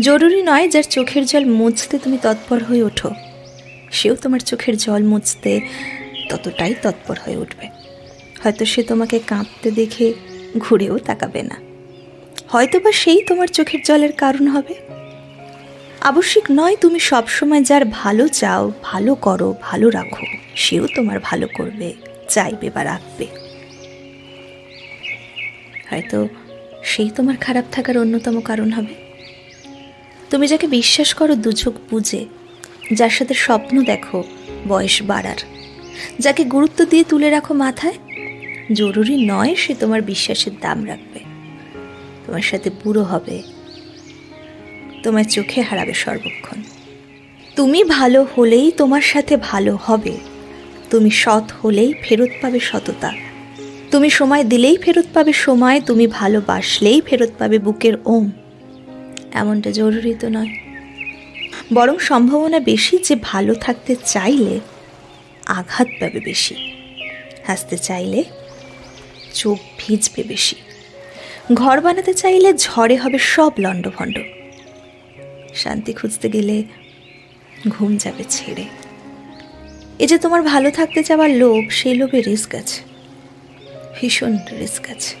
জরুরি নয় যার চোখের জল মুছতে তুমি তৎপর হয়ে ওঠো। সেও তোমার চোখের জল মুছতে ততটাই তৎপর হয়ে উঠবে। হয়তো সে তোমাকে কাঁদতে দেখে ঘুরেও তাকাবে না। হয়তোবা সেই তোমার চোখের জলের কারণ হবে। আবশ্যিক নয় তুমি সবসময় যার ভালো চাও, ভালো করো, ভালো রাখো, সেও তোমার ভালো করবে, চাইবে বা রাখবে। হয়তো সেই তোমার খারাপ থাকার অন্যতম কারণ হবে। তুমি যাকে বিশ্বাস করো দুচোখ বুঝে, যার সাথে স্বপ্ন দেখো বয়স বাড়ার। যাকে গুরুত্ব দিয়ে তুলে রাখো মাথায়, জরুরি নয় সে তোমার বিশ্বাসের দাম রাখবে। তোমার সাথে বুড়ো হবে, তোমার চোখে হারাবে সর্বক্ষণ। তুমি ভালো হলেই তোমার সাথে ভালো হবে, তুমি সৎ হলেই ফেরত পাবে সততা। তুমি সময় দিলেই ফেরত পাবে সময়, তুমি ভালোবাসলেই ফেরত পাবে বুকের ওম। এমনটা জরুরি তো নয়। বরং সম্ভাবনা বেশি যে ভালো থাকতে চাইলে আঘাত পাবে বেশি, হাসতে চাইলে চোখ ভিজবে বেশি, ঘর বানাতে চাইলে ঝড়ে হবে সব লণ্ডভণ্ড। শান্তি খুঁজতে গেলে ঘুম যাবে ছেড়ে। এ যে তোমার ভালো থাকতে চাওয়ার লোভ সেই লোভে রিস্ক আছে, ভীষণ রিস্ক আছে।